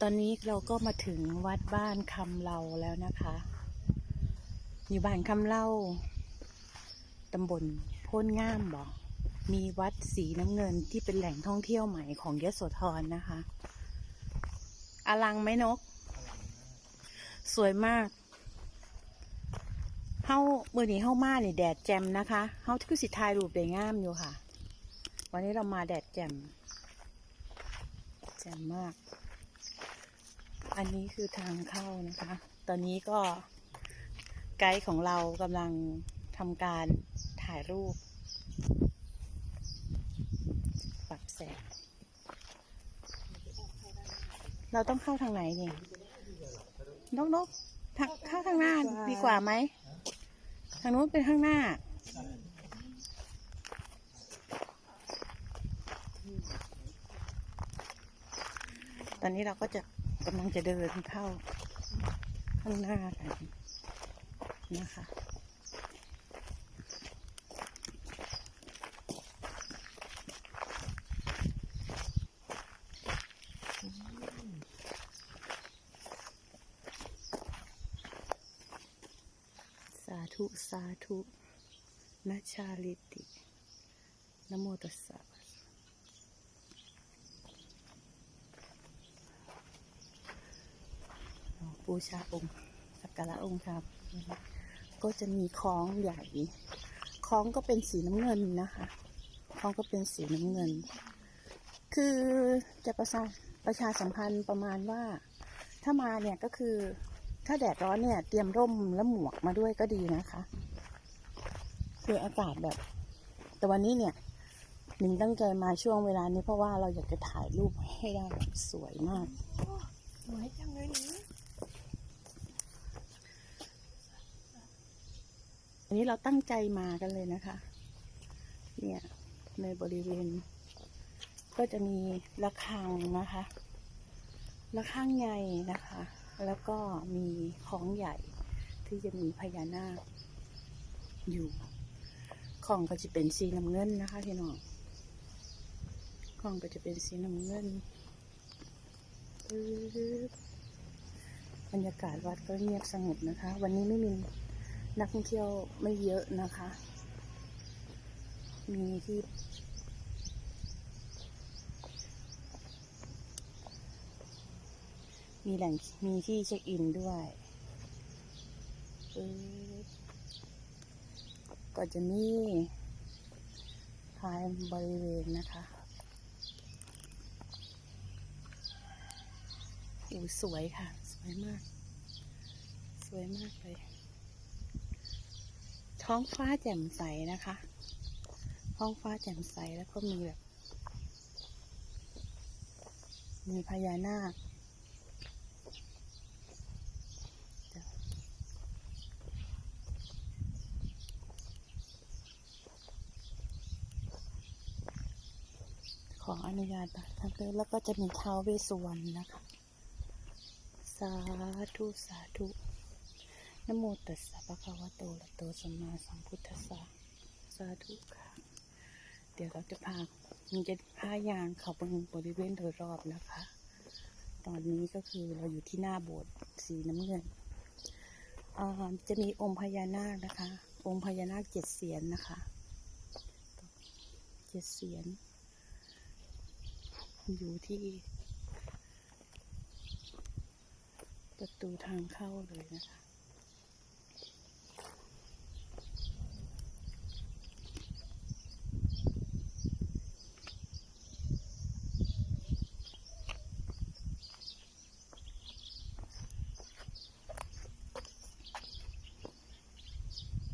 ตอนนี้เราก็มาถึงวัดบ้านคำเราแล้วนะคะ อยู่บ้านคำเล่าตำบลโพ้นง่ามบอกมีวัดสีน้ำเงินที่เป็นแหล่งท่องเที่ยวใหม่ของยโสธรนะคะ อลังไหมนก สวยมากเฮามือนี้เฮามาเนี่แดดแจ่มนะคะเฮาคือสิทายรูปได้งามอยู่ค่ะ วันนี้เรามาแดดแจ่มแจ่มมาก อันนี้คือทางเข้านะคะ ตอนนี้ก็ไกด์ของเรากำลังทำการถ่ายรูป ปรับแสง เราต้องเข้าทางไหนเนี่ยนกนกทางเข้าทางหน้าดีกว่าไหม ทางนู้นเป็นข้างหน้า ตอนนี้เราก็จะ กำลังจะเดินเข้าข้างหน้ากันนะคะสาธุ สาธุนัชชาลิตินโมตัสสะ บูชาองค์สักการะองค์ครับก็จะมีคล้องใหญ่คล้องก็เป็นสีน้ำเงินนะคะคล้องก็เป็นสีน้ำเงิน คือจะประชาประชาสัมพันธ์ประมาณว่า ถ้ามาเนี่ยก็คือถ้าแดดร้อนเนี่ย เตรียมร่มและหมวกมาด้วยก็ดีนะคะ คืออากาศแบบ แต่วันนี้เนี่ยหนิงตั้งใจมาช่วงเวลานี้เพราะว่าเราอยากจะถ่ายรูปให้ได้แบบสวยมากสวยจังเลยนี่ นนี้เราตั้งใจมากันเลยนะคะ เนี่ย ในบริเวณ ก็จะมีระฆังนะคะระฆังใหญ่นะคะ แล้วก็มีของใหญ่ที่จะมีพญานาคอยู่ ของก็จะเป็นสีน้ำเงินนะคะพี่น้องของก็จะเป็นสีน้ำเงินบรรยากาศวัดก็เงียบสงบนะคะ วันนี้ไม่มี นักท่องเที่ยวไม่เยอะนะคะ มีที่ มีแหล่งมีที่เช็คอินด้วยก็จะมีภายบริเวณนะคะอูสวยค่ะ สวยมาก สวยมากเลย ท้องฟ้าแจ่มใสนะคะ ท้องฟ้าแจ่มใสแล้วก็มีแบบ มีพญานาคขออนุญาตบัตรทางเดินแล้วก็จะมีเท้าเวสสุวรรณนะคะ สาธุ สาธุ นโมตัสสะภะคะวะโตอะระโตสัมมาสัมพุทธัสสะสาธุค่ะ เดี๋ยวเราจะพามันจะพายางเขาบบริเวณโดยรอบนะคะ ตอนนี้ก็คือเราอยู่ที่หน้าโบสถ์สีน้ำเงินจะมีองค์พญานาคนะคะ องค์พญานาคเจ็ดเสียนนะคะเจ็ดเสียน อยู่ที่ ประตูทางเข้าเลยนะคะ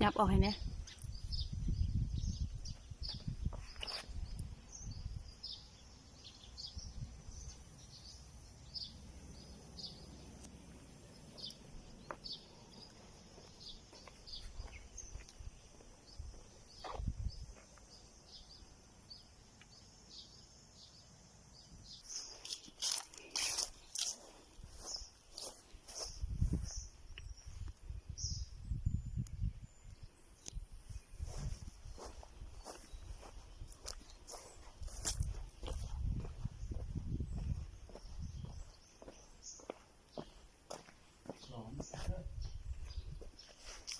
ยับออกเห็นไหม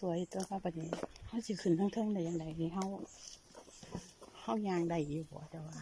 สวยตัวค่ะประเดี๋ยวเขาจะขึ้นทั้งเทิงได้ยังไงนี่เขาเขายางได้อยู่บ่แต่ว่า